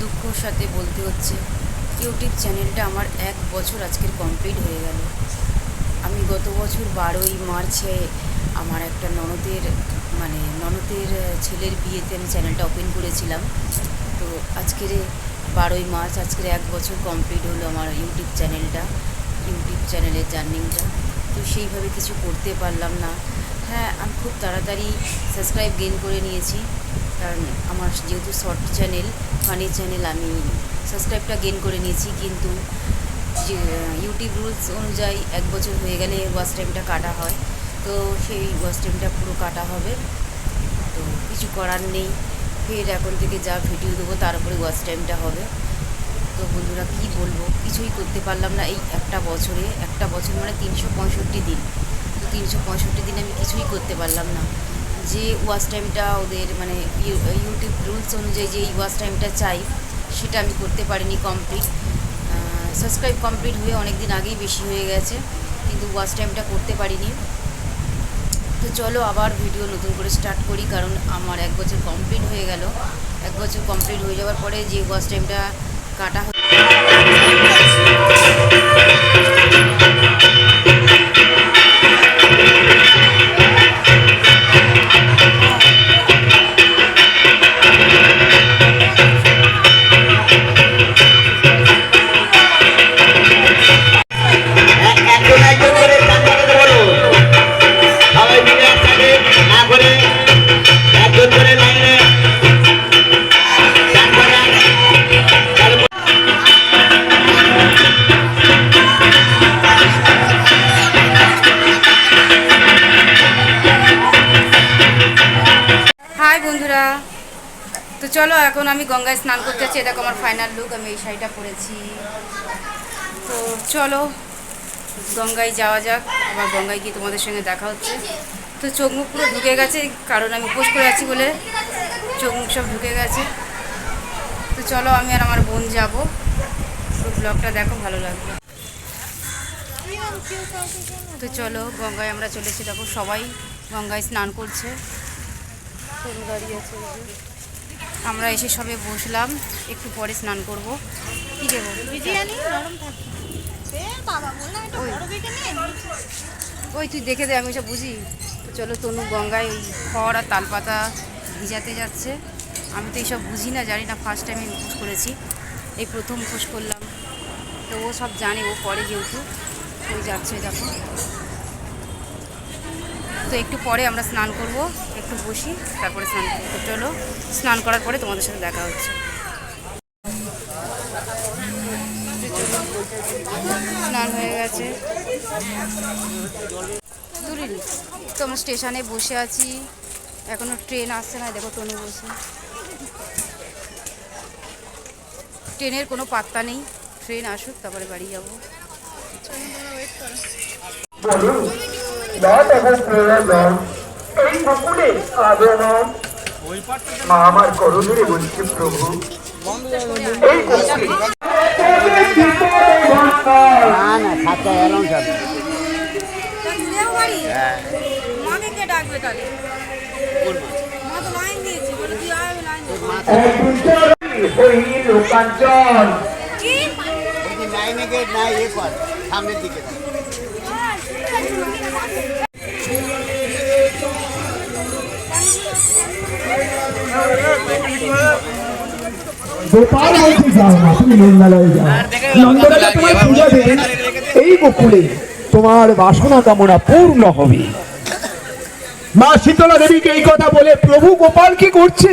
দুঃখর সাথে বলতে হচ্ছে, ইউটিউব চ্যানেলটা আমার এক বছর আজকের কমপ্লিট হয়ে গেল। আমি গত বছর বারোই মার্চে আমার একটা ননদের মানে ননদের ছেলের বিয়েতে আমি চ্যানেলটা ওপেন করেছিলাম। তো আজকের বারোই মার্চ, আজকের এক বছর কমপ্লিট হলো আমার ইউটিউব চ্যানেলটা, ইউটিউব চ্যানেলের জার্নিংটা। তো সেইভাবে কিছু করতে পারলাম না। হ্যাঁ আমি খুব তাড়াতাড়ি সাবস্ক্রাইব গেইন করে নিয়েছি। কারণ আমার যেহেতু শর্ট চ্যানেল ফানি চ্যানেল আমি সাবস্ক্রাইবটা গেন করে নিয়েছি। কিন্তু যে ইউটিউব রুলস অনুযায়ী এক বছর হয়ে গেলে ওয়াচ টাইমটা কাটা হয়। তো সেই ওয়াচ টাইমটা পুরো কাটা হবে। তো কিছু করার নেই। ফের এখন থেকে যা ভিডিও দেবো, তার উপরে ওয়াচ টাইমটা হবে। তো বন্ধুরা, কী বলব? কিছুই করতে পারলাম না এই একটা বছরে। একটা বছর মানে তিনশো পঁয়ষট্টি দিন। তো তিনশো পঁয়ষট্টি দিন আমি কিছুই করতে পারলাম না। যে ওয়াচ টাইমটা ওদের মানে ইউটিউব রুলস অনুযায়ী যে এই ওয়াচ টাইমটা চাই, সেটা আমি করতে পারিনি কমপ্লিট সাবস্ক্রাইব কমপ্লিট হয়ে অনেক দিন আগেই বেশি হয়ে গেছে, কিন্তু ওয়াচ টাইমটা করতে পারিনি। তো চলো আবার ভিডিও নতুন করে স্টার্ট করি, কারণ আমার এক বছর কমপ্লিট হয়ে গেল। এক বছর কমপ্লিট হয়ে যাওয়ার পরে যে ওয়াচ টাইমটা কাটা চলো, এখন আমি গঙ্গায় স্নান করতে যাচ্ছি। এটা আমার ফাইনাল লুক আমি এই শাড়িটা পরেছি। তো চলো, গঙ্গায় যাওয়া যাক। আবার গঙ্গায় গিয়ে তোমাদের সঙ্গে দেখা হচ্ছে। তো চোখ মুখ পুরো ঢুকে গেছে, কারণ আমি উপোস করে আছি বলে চোখ মুখ সব ঢুকে গেছে। তো চলো, আমি আর আমার বোন যাব। তো ব্লগটা দেখো, ভালো লাগবে। তো চলো, গঙ্গায় আমরা চলেছি। দেখো সবাই গঙ্গায় স্নান করছে। আমরা এসে সবে বসলাম একটু পরে স্নান করব। কি দেবো? বিরিয়ানি নরম থাকে এ বাবা বললাম এটা ওই। তুই দেখে দে আমি সব বুঝি। তো চলো তনু গঙ্গায় ওই খড় আর তালপাতা ভিজাতে যাচ্ছে। আমি তো এইসব বুঝি না জানি না ফার্স্ট টাইম আমি উপোস করেছি। এই প্রথম উপোস করলাম। তো ও সব জানে ও পরে যেহেতু। ওই যাচ্ছে দেখো। তো একটু পরে আমরা স্নান করব, একটু বসি, তারপরে স্নান চলো, স্নান করার পরে তোমাদের সাথে দেখা হচ্ছে। স্নান হয়ে গেছে। দূরিনি তো আমরা স্টেশনে বসে আছি। এখনও ট্রেন আসছে না, দেখো টনু বসে। ট্রেনের কোনো পাত্তা নেই। ট্রেন আসুক, তারপরে বাড়ি যাব। লট এবং প্রয়োজন এই বকুলে আগমন মা আমার করুণে বলছি প্রভু এই তো লাইন দিয়েছি বলে তুই আয় আমি লাইন ওই লোকাঞ্চল লাইনে গিয়ে না ইয়ে কর সামনের দিকে গোপাল বলতে যাও না তুমি মন্দালয়ে যাও। নন্দলাটা তোমায় পূজা দেবেন এই গোকুলে তোমার বাসনা কামনা পূর্ণ হবে। মা শীতলা দেবীকে এই কথা বলে প্রভু গোপাল কি করছে?